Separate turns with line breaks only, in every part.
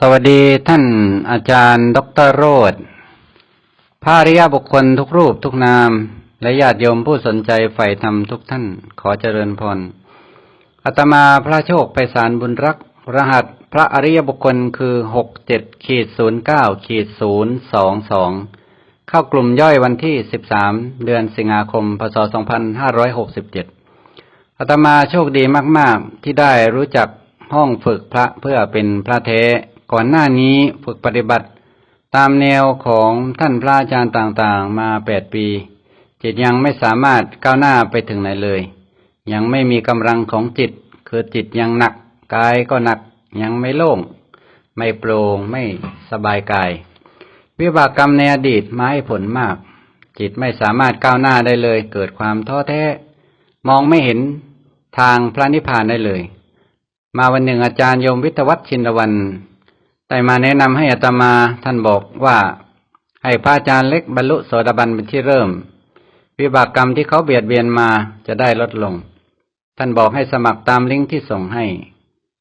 สวัสดีท่านอาจารย์ดอกเตอรโรธพระอริยบุคคลทุกรูปทุกนาม และญาติโยมผู้สนใจใฝ่ธรรมทุกท่าน ขอเจริญพรอาตมาพระโชคไปสารบุญรัก รหัสพระอริยบุคคลคือหกเจ็ดขีดศูนย์เก้าขีดศูนย์สองสองเข้ากลุ่มย่อยวันที่สิบสามเดือนสิงหาคม พศสองพันห้าร้อยหกสิบเจ็ดอาตมาโชคดีมาก ๆ ที่ได้รู้จักห้องฝึกพระเพื่อเป็นพระเท ก่อนหน้านี้ฝึกปฏิบัติ ตามแนวของท่านพระอาจารย์ต่างๆ มาแปดปี จิตยังไม่สามารถก้าวหน้าไปถึงไหนเลย ยังไม่มีกำลังของจิต คือจิตยังหนัก กายก็หนัก ยังไม่โล่ง ไม่โปร่งไม่สบายกาย วิบากกรรมในอดีตมาให้ผลมาก จิตไม่สามารถก้าวหน้าได้เลย เกิดความท้อแท้ มองไม่เห็นทางพระนิพพานได้เลย มาวันหนึ่งอาจารย์โยมวิทวัฒน์ชินวัน ได้มาแนะนำให้อาตมาท่านบอกว่าให้พระอาจารย์เล็กบรรลุโสดาบันเป็นที่เริ่ม วิบากกรรมที่เขาเบียดเบียนมาจะได้ลดลง ท่านบอกให้สมัครตามลิงก์ที่ส่งให้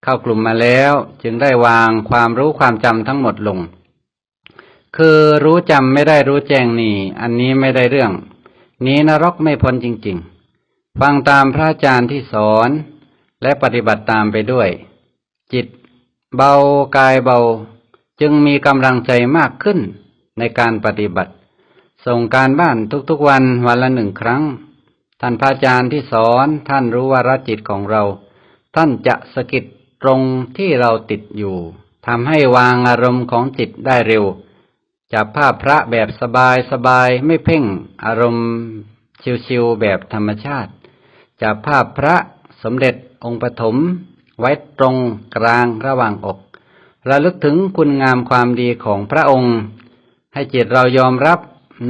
เข้ากลุ่มมาแล้วจึงได้วางความรู้ความจำทั้งหมดลง คือรู้จำไม่ได้รู้แจ้งนี่ อันนี้ไม่ได้เรื่อง นี้นรกไม่พ้นจริง ๆ ฟังตามพระอาจารย์ที่สอน และปฏิบัติตามไปด้วย จิต เบากายเบาจึงมีกำลังใจมากขึ้นในการปฏิบัติ ส่งการบ้านทุกๆวันวันละหนึ่งครั้ง ท่านพระอาจารย์ที่สอนท่านรู้ว่ารจิตของเรา ท่านจะสกิดตรงที่เราติดอยู่ทำให้วางอารมณ์ของจิตได้เร็วจับภาพพระแบบสบายสบายไม่เพ่งอารมณ์ชิวๆแบบธรรมชาติจับภาพพระสมเด็จองค์ปฐม ไว้ตรงกลางระหว่างอก ระลึกถึงคุณงามความดีของพระองค์ ให้จิตเรายอมรับ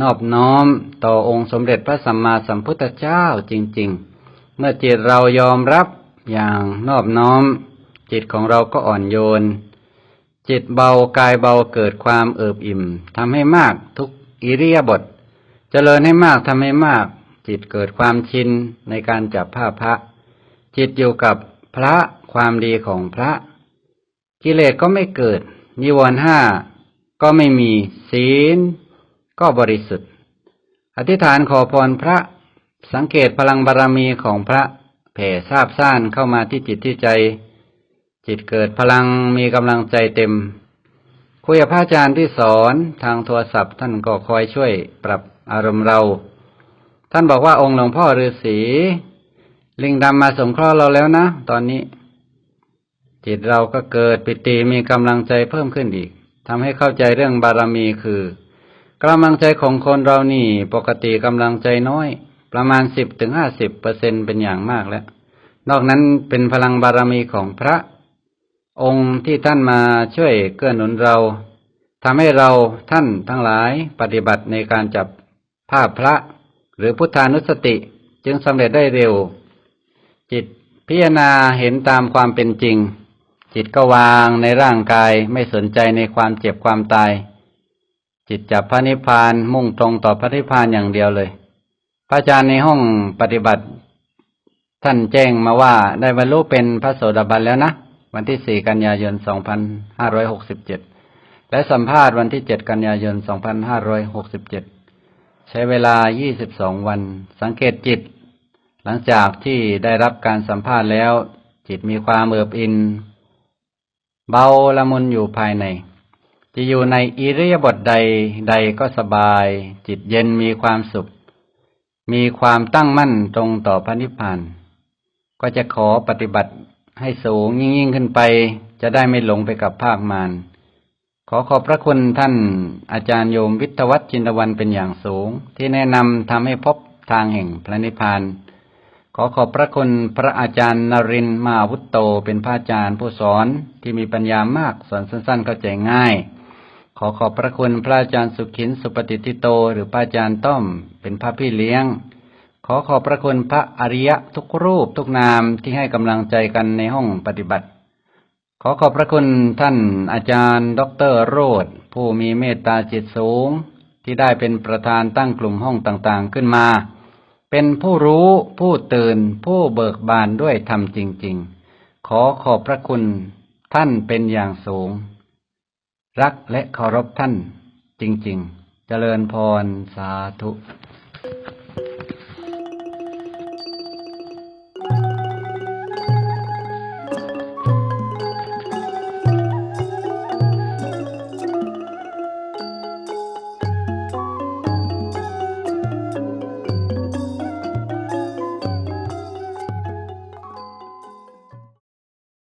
นอบน้อมต่อองค์สมเด็จพระสัมมาสัมพุทธเจ้าจริง ๆ เมื่อจิตเรายอมรับอย่างนอบน้อม จิตของเราก็อ่อนโยน จิตเบากายเบาเกิดความเอิบอิ่มทำให้มากทุกอิริยาบถเจริญให้มากทำให้มาก จิตเกิดความชินในการจับผ้าพระ จิตอยู่กับพระ ความดีของพระ กิเลสก็ไม่เกิด นิวรณ์ห้าก็ไม่มีศีล ก็บริสุทธิ์ อธิษฐานขอพรพระ สังเกตพลังบารรมีของพระแผ่ทราบซ่านเข้ามาที่จิตที่ใจ จิตเกิดพลังมีกำลังใจเต็ม คุยกับพระอาจารย์ที่สอนทางโทรศัพท์ท่านก็คอยช่วยปรับอารมณ์เรา ท่านบอกว่าองค์หลวงพ่อฤาษีลิงดำมาสงเคราะห์เราแล้วนะ ตอนนี้ จิตเราก็เกิดปิติมีกำลังใจเพิ่มขึ้นอีกทำให้เข้าใจเรื่องบารมีคือกำลังใจของคนเรานี่ปกติกำลังใจน้อย ประมาณสิบถึงห้าสิบเปอร์เซ็นเป็นอย่างมากแล้ว นอกนั้นเป็นพลังบารมีของพระ องค์ที่ท่านมาช่วยเกื้อหนุนเราทำให้เราท่านทั้งหลายปฏิบัติในการจับภาพพระ หรือพุทธานุสติจึงสำเร็จได้เร็ว จิตพิจารณาเห็นตามความเป็นจริง จิตก็วางในร่างกายไม่สนใจในความเจ็บความตาย จิตจับพระนิพพานมุ่งตรงต่อพระนิพพานอย่างเดียวเลย พระอาจารย์ในห้องปฏิบัติ ท่านแจ้งมาว่าได้บรรลุเป็นพระโสดาบันแล้วนะ วันที่4กันยายน2567และสัมภาษณ์วันที่7กันยายน2567ใช้เวลา22วัน สังเกตจิต หลังจากที่ได้รับการสัมภาษณ์แล้ว จิตมีความเอือบอิน เบาละมุนอยู่ภายใน จะอยู่ในอิริยาบถใดใดก็สบาย จิตเย็นมีความสุข มีความตั้งมั่นตรงต่อพระนิพพาน ก็จะขอปฏิบัติให้สูงยิ่งยิ่งขึ้นไป จะได้ไม่หลงไปกับภาคมารขอขอบพระคุณท่านอาจารย์โยมวิทวัฒน์จินตวันเป็นอย่างสูง ที่แนะนำทำให้พบทางแห่งพระนิพพาน ขอขอบพระคุณพระอาจารย์นรินมาวุตโตเป็นพระอาจารย์ผู้สอนที่มีปัญญามากสอนสั้นๆเข้าใจง่าย ขอขอบพระคุณพระอาจารย์สุขินสุปฏิทิโต หรือพระอาจารย์ต้อม เป็นพระพี่เลี้ยง ขอขอบพระคุณพระอริยะทุกรูปทุกนามที่ให้กำลังใจกันในห้องปฏิบัติ ขอขอบพระคุณท่านอาจารย์ดอกเตอรโรธผู้มีเมตตาจิตสูง ที่ได้เป็นประธานตั้งกลุ่มห้องต่างๆขึ้นมา เป็นผู้รู้ผู้ตื่นผู้เบิกบานด้วยธรรมจริง ๆ ขอขอบพระคุณท่านเป็นอย่างสูง รักและเคารพท่านจริง ๆ เจริญพรสาธุ